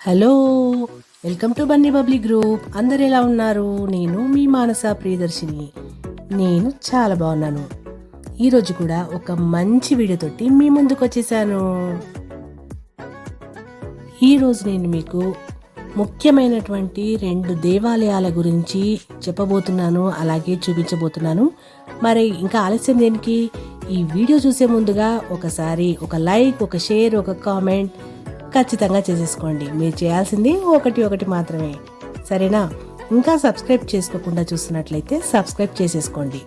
Hello welcome to Bunny Bubbly group. అందరు ఎలా ఉన్నారు? నేను మీ మానస ప్రియదర్శిని. నేను చాలా బాగున్నాను. ఈరోజు కూడా ఒక మంచి వీడియోతోటి మీ ముందుకు వచ్చేసాను. ఈరోజు నేను మీకు ముఖ్యమైనటువంటి రెండు దేవాలయాల గురించి చెప్పబోతున్నాను అలాగే చూపించబోతున్నాను. మరి ఇంకా ఆలస్యం దేనికి? ఈ వీడియో చూసే ముందుగా ఒకసారి ఒక లైక్ ఒక షేర్ ఒక కామెంట్ ఖచ్చితంగా చేసేసుకోండి. మీరు చేయాల్సింది ఒకటి ఒకటి మాత్రమే. సరేనా? ఇంకా సబ్స్క్రైబ్ చేసుకోకుండా చూస్తున్నట్లయితే సబ్స్క్రైబ్ చేసేసుకోండి.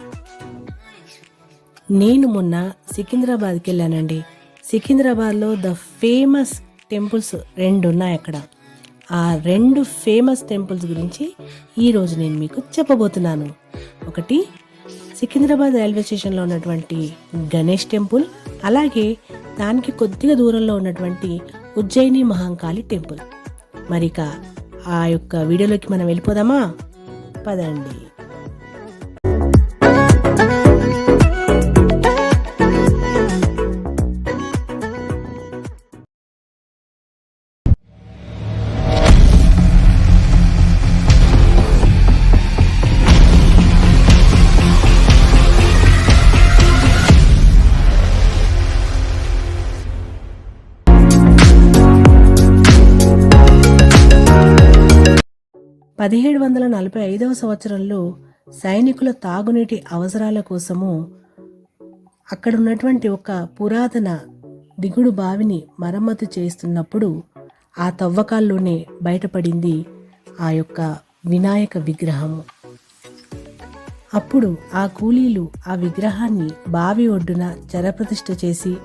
నేను మొన్న సికింద్రాబాద్కి వెళ్ళానండి. సికింద్రాబాద్లో ద ఫేమస్ టెంపుల్స్ రెండు ఉన్నాయి అక్కడ. ఆ రెండు ఫేమస్ టెంపుల్స్ గురించి ఈరోజు నేను మీకు చెప్పబోతున్నాను. ఒకటి సికింద్రాబాద్ రైల్వే స్టేషన్లో ఉన్నటువంటి గణేష్ టెంపుల్ అలాగే దానికి కొద్దిగా దూరంలో ఉన్నటువంటి ఉజ్జయిని మహాంకాళి టెంపుల్. మరిక ఆ యొక్క వీడియోలోకి మనం వెళ్ళిపోదామా? పదండి. పదిహేడు వందల నలభై ఐదవ సంవత్సరంలో సైనికుల తాగునీటి అవసరాల కోసము అక్కడ ఉన్నటువంటి ఒక పురాతన దిగుడు బావిని మరమ్మతు చేస్తున్నప్పుడు ఆ తవ్వకాల్లోనే బయటపడింది ఆ యొక్క వినాయక విగ్రహము. అప్పుడు ఆ కూలీలు ఆ విగ్రహాన్ని బావి ఒడ్డున చరప్రతిష్ఠ చేసి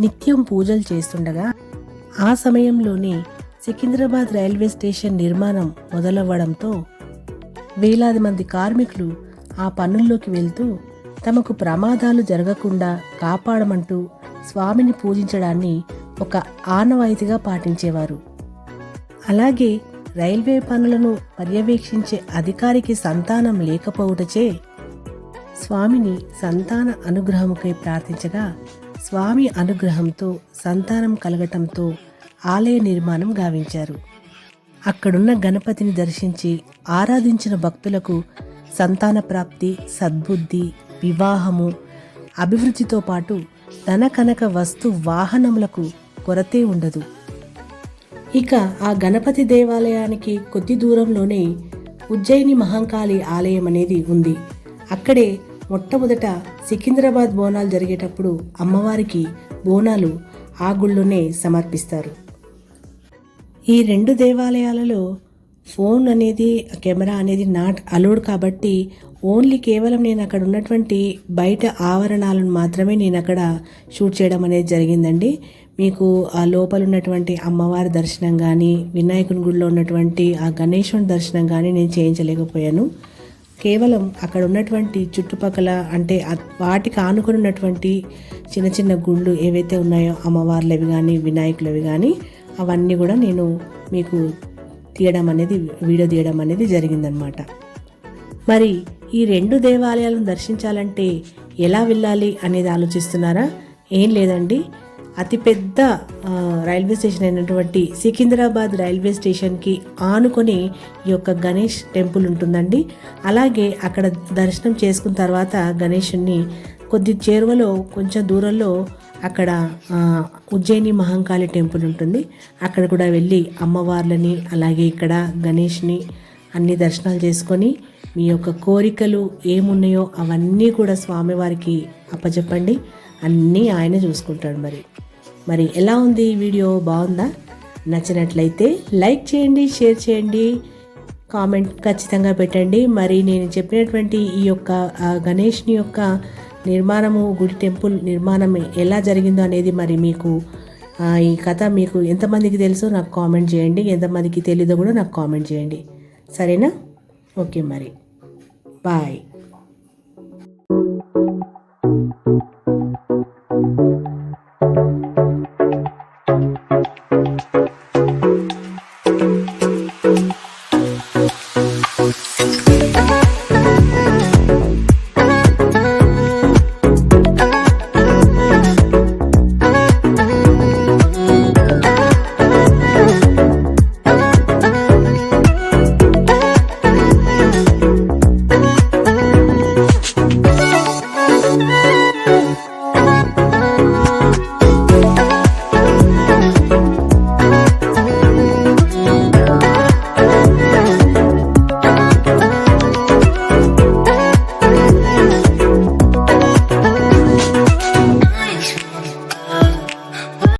నిత్యం పూజలు చేస్తుండగా ఆ సమయంలోనే సికింద్రాబాద్ రైల్వే స్టేషన్ నిర్మాణం మొదలవ్వడంతో వేలాది మంది కార్మికులు ఆ పనుల్లోకి వెళ్తూ తమకు ప్రమాదాలు జరగకుండా కాపాడమంటూ స్వామిని పూజించడాన్ని ఒక ఆనవాయితీగా పాటించేవారు. అలాగే రైల్వే పనులను పర్యవేక్షించే అధికారికి సంతానం లేకపోవుటచే స్వామిని సంతాన అనుగ్రహముకై ప్రార్థించగా స్వామి అనుగ్రహంతో సంతానం కలగటంతో ఆలయ నిర్మాణం గావించారు. అక్కడున్న గణపతిని దర్శించి ఆరాధించిన భక్తులకు సంతాన ప్రాప్తి సద్బుద్ధి వివాహము అభివృద్ధితో పాటు ధన కనక వస్తు వాహనములకు కొరతే ఉండదు. ఇక ఆ గణపతి దేవాలయానికి కొద్ది దూరంలోనే ఉజ్జయిని మహంకాళి ఆలయం అనేది ఉంది. అక్కడే మొట్టమొదట సికింద్రాబాద్ బోనాలు జరిగేటప్పుడు అమ్మవారికి బోనాలు ఆ గుళ్ళోనే సమర్పిస్తారు. ఈ రెండు దేవాలయాలలో ఫోన్ అనేది కెమెరా అనేది నాట్ అలౌడ్ కాబట్టి ఓన్లీ కేవలం నేను అక్కడ ఉన్నటువంటి బయట ఆవరణాలను మాత్రమే నేను అక్కడ షూట్ చేయడం అనేది జరిగిందండి. మీకు ఆ లోపల ఉన్నటువంటి అమ్మవారి దర్శనం కానీ వినాయకుని గుడిలో ఉన్నటువంటి ఆ గణేశుని దర్శనం కానీ నేను చేయించలేకపోయాను. కేవలం అక్కడ ఉన్నటువంటి చుట్టుపక్కల అంటే వాటికి ఆనుకొని ఉన్నటువంటి చిన్న చిన్న గుళ్ళు ఏవైతే ఉన్నాయో అమ్మవార్లవి కానీ వినాయకులవి కానీ అవన్నీ కూడా నేను మీకు తీయడం అనేది వీడియో తీయడం అనేది జరిగిందనమాట మరి ఈ రెండు దేవాలయాలను దర్శించాలంటే ఎలా వెళ్ళాలి అనేది ఆలోచిస్తున్నారా? ఏం లేదండి. అతిపెద్ద రైల్వే స్టేషన్ అయినటువంటి సికింద్రాబాద్ రైల్వే స్టేషన్కి ఆనుకొని ఈ యొక్క గణేష్ టెంపుల్ ఉంటుందండి. అలాగే అక్కడ దర్శనం చేసుకున్న తర్వాత గణేషుణ్ణి కొద్ది చేరువలో కొంచెం దూరంలో అక్కడ ఉజ్జయిని మహంకాళి టెంపుల్ ఉంటుంది. అక్కడ కూడా వెళ్ళి అమ్మవార్లని అలాగే ఇక్కడ గణేష్ని అన్ని దర్శనాలు చేసుకొని మీ యొక్క కోరికలు ఏమున్నాయో అవన్నీ కూడా స్వామివారికి అప్పచెప్పండి అన్నీ ఆయన చూసుకుంటాడు మరి. మరి ఎలా ఉంది ఈ వీడియో? బాగుందా? నచ్చినట్లయితే లైక్ చేయండి షేర్ చేయండి కామెంట్ ఖచ్చితంగా పెట్టండి. మరి నేను చెప్పినటువంటి ఈ యొక్క గణేష్ని యొక్క నిర్మాణము గుడి టెంపుల్ నిర్మాణం ఎలా జరిగిందో అనేది మరి మీకు ఈ కథ మీకు ఎంతమందికి తెలుసో నాకు కామెంట్ చేయండి. ఎంతమందికి తెలీదో కూడా నాకు కామెంట్ చేయండి. సరేనా? ఓకే మరి. బాయ్.